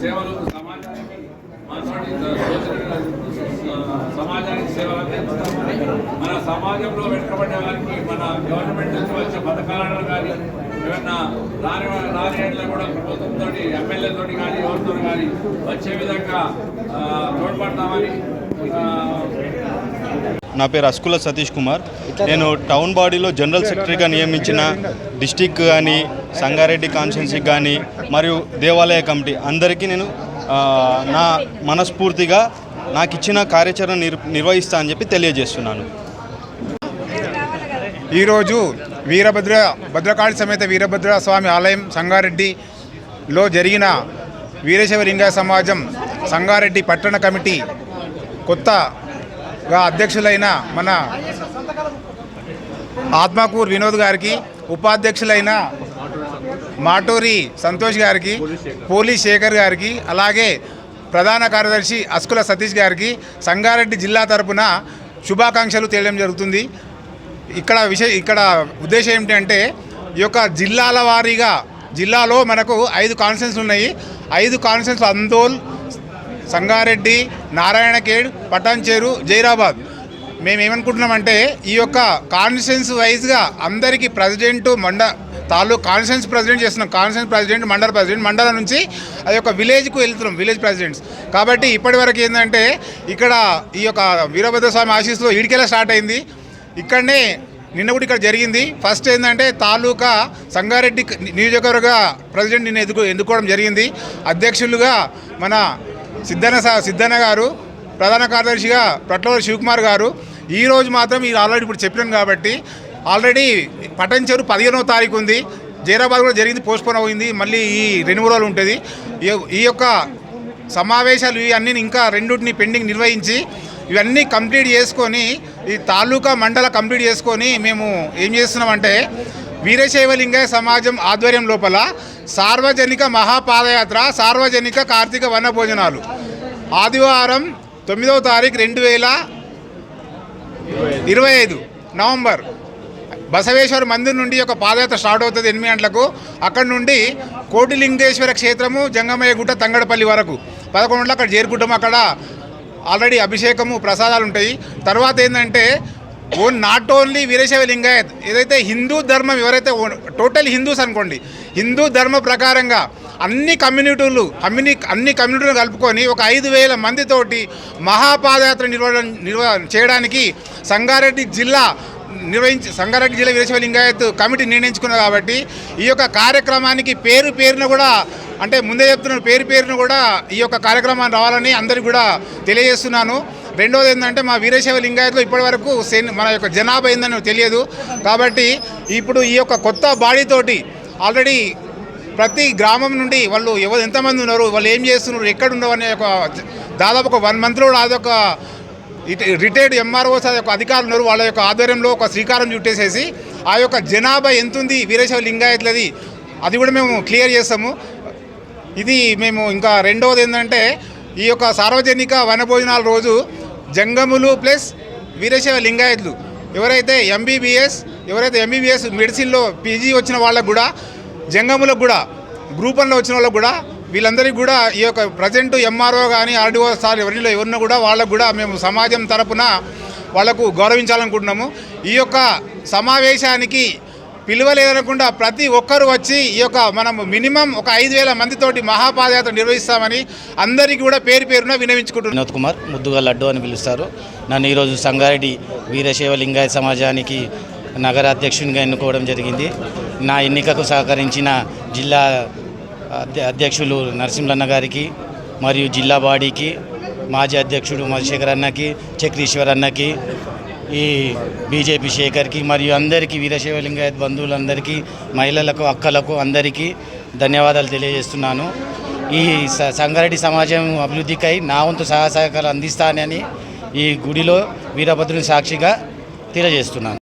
సేవలు సమాజానికి సమాజానికి సేవలు మన సమాజంలో వెనుకబడ్డ వారికి మన గవర్నమెంట్ నుంచి వచ్చే పథకాలను కానీ ఏమన్నా రాని రాని ఏళ్ళ కూడా ప్రభుత్వంతో ఎమ్మెల్యేతో కానీ ఎవరితో కానీ వచ్చే విధంగా తోడ్పడతామని నా పేరు అస్కుల సతీష్ కుమార్. నేను టౌన్ బాడీలో జనరల్ సెక్రటరీగా నియమించిన డిస్టిక్ కానీ సంగారెడ్డి కాన్స్టిట్యున్సీకి కానీ మరియు దేవాలయ కమిటీ అందరికీ నేను నా మనస్ఫూర్తిగా నాకు ఇచ్చిన కార్యాచరణ నిర్ నిర్వహిస్తా అని చెప్పి తెలియజేస్తున్నాను. ఈరోజు వీరభద్ర భద్రకాళి సమేత వీరభద్ర స్వామి ఆలయం సంగారెడ్డిలో జరిగిన వీరేశవ లింగ సమాజం సంగారెడ్డి పట్టణ కమిటీ అధ్యక్షులైన మన ఆత్మకూర్ వినోద్ గారికి ఉపాధ్యక్షులైన మాటూరి సంతోష్ గారికి పోలీస్ శేఖర్ గారికి అలాగే ప్రధాన కార్యదర్శి అస్కుల సతీష్ గారికి సంగారెడ్డి జిల్లా తరపున శుభాకాంక్షలు తెలియడం జరుగుతుంది. ఇక్కడ విషయ ఇక్కడ ఉద్దేశం ఏమిటంటే ఈ యొక్క జిల్లాల వారీగా జిల్లాలో మనకు ఐదు కాన్ఫరెన్స్లు ఉన్నాయి. ఐదు కాన్ఫరెన్స్ అందోల్ సంగారెడ్డి నారాయణఖేడ్ పటాన్చేరు జైరాబాద్. మేమేమనుకుంటున్నామంటే ఈ యొక్క కాన్స్టిట్యున్స్ వైజ్గా అందరికీ ప్రెసిడెంట్ మండ తాలూకు కాన్స్టిట్యున్స్ ప్రెసిడెంట్ చేస్తున్నాం. కాన్స్టిట్యున్స్ ప్రెసిడెంట్ మండల ప్రెసిడెంట్ మండలం నుంచి అది యొక్క విలేజ్కు వెళ్తున్నాం విలేజ్ ప్రెసిడెంట్స్. కాబట్టి ఇప్పటివరకు ఏంటంటే ఇక్కడ ఈ యొక్క వీరభద్ర స్వామి ఆశీస్సులో ఈడికెలా స్టార్ట్ అయింది. ఇక్కడనే నిన్న కూడా ఇక్కడ జరిగింది. ఫస్ట్ ఏంటంటే తాలూకా సంగారెడ్డి నియోజకవర్గ ప్రెసిడెంట్ నిన్న ఎదుగు ఎన్నుకోవడం జరిగింది. అధ్యక్షులుగా మన సిద్ధన్న సిద్ధన్న గారు ప్రధాన కార్యదర్శిగా ప్రట్లవరి శివకుమార్ గారు ఈ రోజు మాత్రం మీరు ఆల్రెడీ ఇప్పుడు చెప్పినాను కాబట్టి ఆల్రెడీ పటంచెరు పదిహేనవ తారీఖు ఉంది. జైరాబాద్ కూడా జరిగింది పోస్ట్పోన్ అయింది. మళ్ళీ ఈ రెండు రోజులు ఉంటుంది. ఈ- ఈ యొక్క సమావేశాలు ఇవన్నీ ఇంకా రెండింటిని పెండింగ్ నిర్వహించి ఇవన్నీ కంప్లీట్ చేసుకొని ఈ తాలూకా మండల కంప్లీట్ చేసుకొని మేము ఏం చేస్తున్నామంటే వీరశైవలింగ సమాజం ఆధ్వర్యం లోపల సార్వజనిక మహాపాదయాత్ర సార్వజనిక కార్తీక వన భోజనాలు. ఆదివారం తొమ్మిదవ తారీఖు రెండు వేల ఇరవై ఐదు నవంబర్. బసవేశ్వర మందిర్ నుండి ఒక పాదయాత్ర స్టార్ట్ అవుతుంది ఎనిమిది గంటలకు. అక్కడ నుండి కోటిలింగేశ్వర క్షేత్రము జంగమయ్య గుట్ట తంగడపల్లి వరకు. పదకొండు గంటలకు అక్కడ చేరుకుంటాము అక్కడ ఆల్రెడీ అభిషేకము ప్రసాదాలు ఉంటాయి. తర్వాత ఏంటంటే own not only Veerashaiva Lingayat ఏదైతే హిందూ ధర్మం ఎవరైతే టోటల్ హిందూస్ అనుకోండి హిందూ ధర్మ ప్రకారంగా అన్ని కమ్యూనిటీలు కమ్యూని అన్ని కమ్యూనిటీలు కలుపుకొని ఒక ఐదు వేల మందితోటి మహాపాదయాత్ర నిర్వహణ నిర్వ చేయడానికి సంగారెడ్డి జిల్లా నిర్వహించి సంగారెడ్డి జిల్లా వీరశైవ లింగాయత్ కమిటీ నిర్ణయించుకున్నది కాబట్టి ఈ యొక్క కార్యక్రమానికి పేరు పేరున కూడా అంటే ముందే చెప్తున్నాను పేరు పేరును కూడా ఈ యొక్క కార్యక్రమాన్ని రావాలని అందరికీ కూడా తెలియజేస్తున్నాను. రెండోది ఏంటంటే మా వీరశైవ లింగాయత్లో ఇప్పటివరకు సేన్ మన యొక్క జనాభా ఏందని తెలియదు. కాబట్టి ఇప్పుడు ఈ యొక్క కొత్త బాడీతోటి ఆల్రెడీ ప్రతి గ్రామం నుండి వాళ్ళు ఎవరు ఎంతమంది ఉన్నారు వాళ్ళు ఏం చేస్తున్నారు ఎక్కడ ఉన్నారు అనే ఒక దాదాపు ఒక వన్ మంత్లో అదొక రిటైర్డ్ ఎంఆర్ఓస్ యొక్క అధికారులు ఉన్నారు. వాళ్ళ యొక్క ఆధ్వర్యంలో ఒక శ్రీకారం చుట్టేసేసి ఆ యొక్క జనాభా ఎంతుంది వీరేశవ లింగాయత్లది అది కూడా మేము క్లియర్ చేస్తాము. ఇది మేము ఇంకా రెండవది ఏంటంటే ఈ యొక్క సార్వజనిక వనభోజనాల రోజు జంగములు ప్లస్ వీరేశవ లింగాయత్లు. ఎవరైతే ఎంబీబీఎస్ ఎవరైతే ఎంబీబీఎస్ మెడిసిన్లో పీజీ వచ్చిన వాళ్ళకు కూడా జంగములకు కూడా గ్రూప్ వన్లో వచ్చిన వాళ్ళకు కూడా వీళ్ళందరికీ కూడా ఈ యొక్క ప్రజెంట్ ఎంఆర్ఓ కానీ ఆర్డీఓ సార్ ఎవరిలో ఎవరినో కూడా వాళ్ళకు కూడా మేము సమాజం తరపున వాళ్ళకు గౌరవించాలనుకుంటున్నాము. ఈ యొక్క సమావేశానికి పిలువలేదనకుండా ప్రతి ఒక్కరు వచ్చి ఈ యొక్క మనం మినిమం ఒక ఐదు వేల మందితోటి మహాపాదయాత్ర నిర్వహిస్తామని అందరికీ కూడా పేరు పేరున వినవించుకుంటున్నారు వినోద్ కుమార్ ముద్దుగా లడ్డు అని పిలుస్తారు. నన్ను ఈరోజు సంగారెడ్డి వీరశైవ లింగాయ సమాజానికి నగర అధ్యక్షునిగా ఎన్నుకోవడం జరిగింది. నా ఎన్నికకు సహకరించిన జిల్లా అధ్య- అధ్యక్షులు నరసింహన్న గారికి మరియు జిల్లా బాడీకి మాజీ అధ్యక్షుడు మధుశేఖర్ అన్నకి చక్రీశ్వర్ అన్నకి ఈ బీజేపీ శేఖర్కి మరియు అందరికీ వీరశైవ బంధువులందరికీ మహిళలకు అక్కలకు అందరికీ ధన్యవాదాలు తెలియజేస్తున్నాను. ఈ సంగారెడ్డి సమాజం అభివృద్ధికై నా వంతు సహాయ సహకారాలు అందిస్తానని ఈ గుడిలో వీరభద్రుని సాక్షిగా తెలియజేస్తున్నాను.